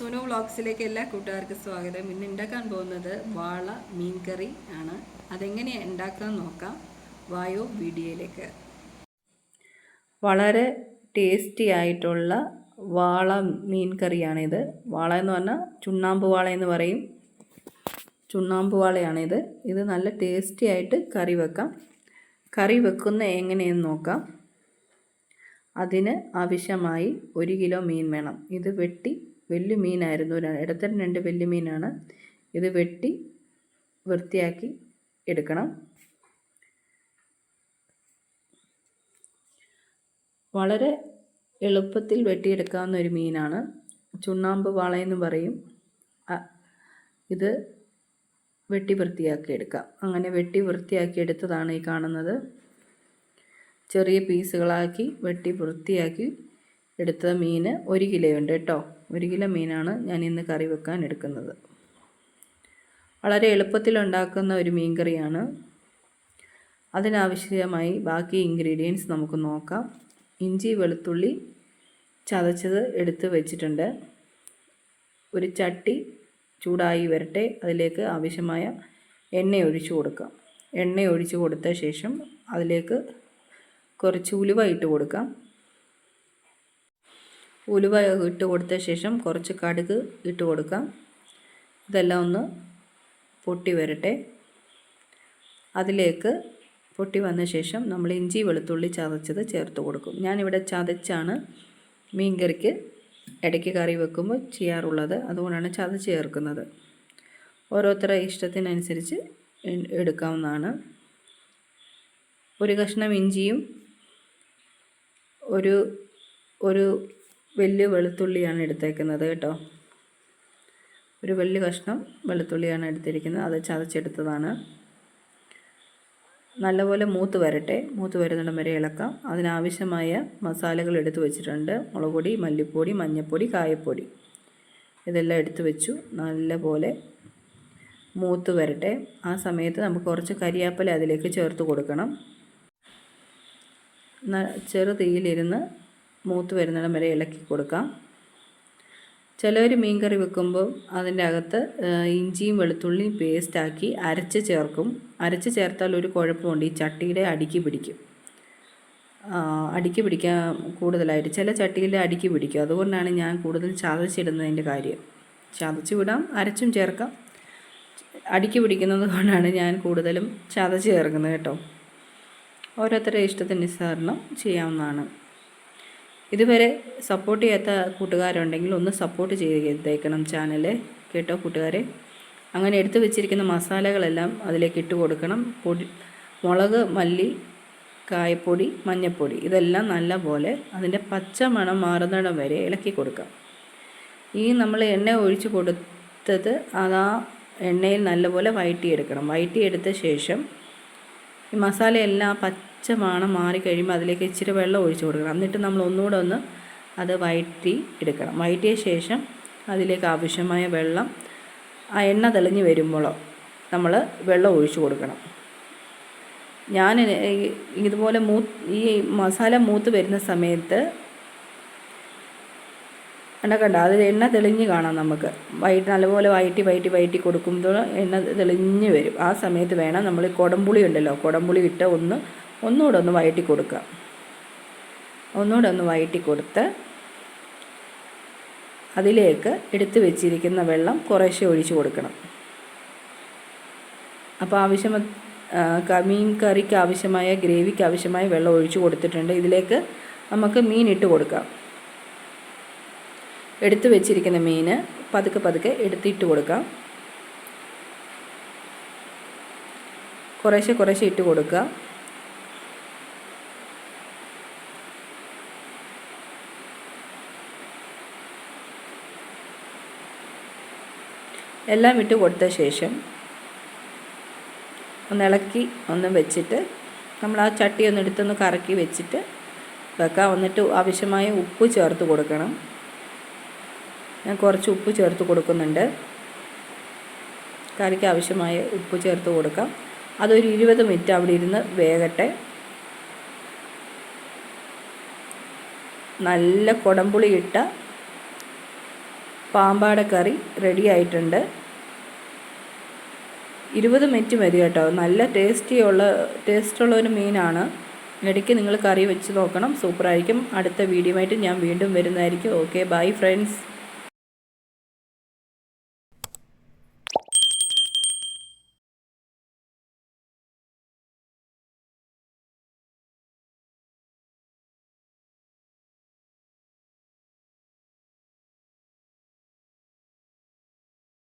സുനു വ്ളോഗ്സിലേക്ക് എല്ലാ കൂട്ടുകാർക്കും സ്വാഗതം. ഇന്ന് ഉണ്ടാക്കാൻ പോകുന്നത് വാള മീൻ കറി ആണ്. അതെങ്ങനെയാണ് ഉണ്ടാക്കാൻ നോക്കാം. വായോ വീഡിയോയിലേക്ക്. വളരെ ടേസ്റ്റി ആയിട്ടുള്ള വാള മീൻ കറിയാണിത് വാള എന്ന് പറഞ്ഞാൽ ചുണ്ണാമ്പ് വാള എന്ന് പറയും. ചുണ്ണാമ്പ് വാളയാണിത് ഇത്. നല്ല ടേസ്റ്റി ആയിട്ട് കറി വെക്കാം. കറി വെക്കുന്ന എങ്ങനെയെന്ന് നോക്കാം. അതിന് ആവശ്യമായി ഒരു കിലോ മീൻ വേണം. ഇത് വെട്ടി വലിയ മീനായിരുന്നു. ഇടത്തരം രണ്ട് വലിയ മീനാണ്. ഇത് വെട്ടി വൃത്തിയാക്കി എടുക്കണം. വളരെ എളുപ്പത്തിൽ വെട്ടിയെടുക്കാവുന്ന ഒരു മീനാണ്. ചുണ്ണാമ്പ് വാളയെന്ന് പറയും. ഇത് വെട്ടി വൃത്തിയാക്കി എടുക്കാം. അങ്ങനെ വെട്ടി വൃത്തിയാക്കി എടുത്തതാണ് ഈ കാണുന്നത്. ചെറിയ പീസുകളാക്കി വെട്ടി വൃത്തിയാക്കി എടുത്ത മീൻ ഒരു കിലോ ഉണ്ട് കേട്ടോ. ഒരു കിലോ മീനാണ് ഞാൻ ഇന്ന് കറി വെക്കാൻ എടുക്കുന്നത്. വളരെ എളുപ്പത്തിൽ ഉണ്ടാക്കുന്ന ഒരു മീൻ കറിയാണ് അതിനാവശ്യമായി ബാക്കി ഇൻഗ്രീഡിയൻസ് നമുക്ക് നോക്കാം. ഇഞ്ചി വെളുത്തുള്ളി ചതച്ചത് എടുത്ത് വെച്ചിട്ടുണ്ട്. ഒരു ചട്ടി ചൂടായി വരട്ടെ. അതിലേക്ക് ആവശ്യമായ എണ്ണ ഒഴിച്ചു കൊടുക്കാം. എണ്ണ ഒഴിച്ചു കൊടുത്ത ശേഷം അതിലേക്ക് കുറച്ച് ഉലുവ ഇട്ട് കൊടുക്കാം. ഉലുവ ഇട്ട് കൊടുത്ത ശേഷം കുറച്ച് കടുക് ഇട്ട് കൊടുക്കാം. ഇതെല്ലാം ഒന്ന് പൊട്ടി വരട്ടെ. അതിലേക്ക് പൊട്ടി വന്ന ശേഷം നമ്മൾ ഇഞ്ചി വെളുത്തുള്ളി ചതച്ചത് ചേർത്ത് കൊടുക്കും. ഞാനിവിടെ ചതച്ചാണ് മീൻ കറിക്ക് ഇടയ്ക്ക് കറി വെക്കുമ്പോൾ ചെയ്യാറുള്ളത്. അതുകൊണ്ടാണ് ചതച്ച് ചേർക്കുന്നത്. ഓരോരുത്തരുടെ ഇഷ്ടത്തിനനുസരിച്ച് എടുക്കാവുന്നതാണ്. ഒരു കഷ്ണം ഇഞ്ചിയും ഒരു ഒരു വലിയ വെളുത്തുള്ളിയാണ് എടുത്തേക്കുന്നത് കേട്ടോ. ഒരു വലിയ കഷ്ണം വെളുത്തുള്ളിയാണ് എടുത്തിരിക്കുന്നത്. അത് ചതച്ചെടുത്തതാണ്. നല്ലപോലെ മൂത്ത് വരട്ടെ. മൂത്ത് വരുന്നിടം വരെ ഇളക്കാം. അതിനാവശ്യമായ മസാലകൾ എടുത്തു വെച്ചിട്ടുണ്ട്. മുളക് പൊടി മല്ലിപ്പൊടി മഞ്ഞൾപ്പൊടി കായപ്പൊടി. ഇതെല്ലാം എടുത്തു വെച്ചു. നല്ലപോലെ മൂത്ത് വരട്ടെ. ആ സമയത്ത് നമുക്ക് കുറച്ച് കരിയാപ്പല അതിലേക്ക് ചേർത്ത് കൊടുക്കണം. ചെറു തീയിലിരുന്ന് മൂത്ത് വരുന്നിടം വരെ ഇളക്കി കൊടുക്കാം. ചിലവർ മീൻ കറി വെക്കുമ്പോൾ അതിന്റെ അകത്ത് ഇഞ്ചിയും വെളുത്തുള്ളിയും പേസ്റ്റാക്കി അരച്ച് ചേർക്കും. അരച്ച് ചേർത്താൽ ഒരു കുഴപ്പമുണ്ട്. ഈ ചട്ടിയുടെ അടുക്കി പിടിക്കും. അടുക്കി പിടിക്കാൻ കൂടുതലായിട്ട് ചില ചട്ടിയിൽ അടുക്കി പിടിക്കും. അതുകൊണ്ടാണ് ഞാൻ കൂടുതൽ ചതച്ചിടുന്നതിന്റെ കാര്യം. ചതച്ച് വിടാം അരച്ചും ചേർക്കാം. അടുക്കി പിടിക്കുന്നത് കൊണ്ടാണ് ഞാൻ കൂടുതലും ചതച്ച് ചേർക്കുന്നത് കേട്ടോ. ഓരോരുത്തരുടെ ഇഷ്ടത്തിന് ഇഷ്ടത്തിനനുസരണം ചെയ്യാവുന്നതാണ്. ഇതുവരെ സപ്പോർട്ട് ചെയ്യാത്ത കൂട്ടുകാരുണ്ടെങ്കിൽ ഒന്ന് സപ്പോർട്ട് ചെയ്തേക്കണം ചാനൽ കേട്ടോ കൂട്ടുകാരെ? അങ്ങനെ എടുത്തു വെച്ചിരിക്കുന്ന മസാലകളെല്ലാം അതിലേക്ക് ഇട്ട് കൊടുക്കണം. പൊടി മുളക് മല്ലി കായപ്പൊടി മഞ്ഞൾപ്പൊടി ഇതെല്ലാം നല്ല പോലെ അതിന്റെ പച്ച മണം മാറുന്നിടം വരെ ഇളക്കി കൊടുക്കാം. ഈ നമ്മൾ എണ്ണ ഒഴിച്ച് കൊടുത്തത് ആ എണ്ണയിൽ നല്ലപോലെ വഴറ്റിയെടുക്കണം വഴറ്റിയെടുത്ത ശേഷം ഈ മസാലയെല്ലാം പച്ച മണം മാറി കഴിയുമ്പോൾ അതിലേക്ക് ഇച്ചിരി വെള്ളം ഒഴിച്ച് കൊടുക്കണം. എന്നിട്ട് നമ്മൾ ഒന്നുകൂടെ ഒന്ന് അത് വയറ്റി എടുക്കണം. വയറ്റിയ ശേഷം അതിലേക്ക് ആവശ്യമായ വെള്ളം ആ എണ്ണ തെളിഞ്ഞ് വരുമ്പോഴോ നമ്മൾ വെള്ളം ഒഴിച്ച് കൊടുക്കണം. ഞാൻ ഇതുപോലെ മൂ ഈ മസാല മൂത്ത് വരുന്ന സമയത്ത് എണ്ണ കണ്ട? അത് എണ്ണ തെളിഞ്ഞ് കാണാം നമുക്ക്. വൈകിട്ട് നല്ലപോലെ വയറ്റി വയറ്റി വയറ്റി കൊടുക്കുമ്പോൾ എണ്ണ തെളിഞ്ഞ് വരും. ആ സമയത്ത് വേണം നമ്മൾ കുടംപുളി ഉണ്ടല്ലോ? കുടംപുളി ഇട്ട് ഒന്ന് ഒന്നുകൂടെ ഒന്ന് വയറ്റി കൊടുക്കുക ഒന്നുകൂടെ ഒന്ന് വയറ്റി കൊടുത്ത് അതിലേക്ക് എടുത്തു വെച്ചിരിക്കുന്ന വെള്ളം കുറേശ്ശെ ഒഴിച്ചു കൊടുക്കണം. അപ്പോൾ ആവശ്യമ മീൻ കറിക്ക് ആവശ്യമായ ഗ്രേവിക്ക് ആവശ്യമായ വെള്ളം ഒഴിച്ചു കൊടുത്തിട്ടുണ്ട്. ഇതിലേക്ക് നമുക്ക് മീൻ ഇട്ട് കൊടുക്കാം. എടുത്തു വെച്ചിരിക്കുന്ന മീൻ പതുക്കെ പതുക്കെ എടുത്തിട്ട് കൊടുക്കാം. കുറേശ്ശെ കുറേശ്ശെ ഇട്ട് കൊടുക്കുക. എല്ലാം ഇട്ട് കൊടുത്ത ശേഷം ഒന്ന് ഇളക്കി ഒന്ന് വെച്ചിട്ട് നമ്മൾ ആ ചട്ടി ഒന്ന് എടുത്തൊന്ന് കറക്കി വെച്ചിട്ട് വെക്കാം. എന്നിട്ട് ആവശ്യമായ ഉപ്പ് ചേർത്ത് കൊടുക്കണം. ഞാൻ കുറച്ച് ഉപ്പ് ചേർത്ത് കൊടുക്കുന്നുണ്ട്. കറിക്ക് ആവശ്യമായ ഉപ്പ് ചേർത്ത് കൊടുക്കാം. അതൊരു ഇരുപത് മിനിറ്റ് അവിടെ ഇരുന്ന് വേകട്ടെ. നല്ല കുടംപുളി ഇട്ട പാമ്പാട കറി റെഡി ആയിട്ടുണ്ട്. ഇരുപത് മിനിറ്റ് മതി കേട്ടോ. നല്ല ടേസ്റ്റിയുള്ള ടേസ്റ്റുള്ള ഒരു മീനാണ്. ഇടയ്ക്ക് നിങ്ങൾ കറി വെച്ച് നോക്കണം. സൂപ്പറായിരിക്കും. അടുത്ത വീഡിയോ ആയിട്ട് ഞാൻ വീണ്ടും വരുന്നതായിരിക്കും. Okay bye friends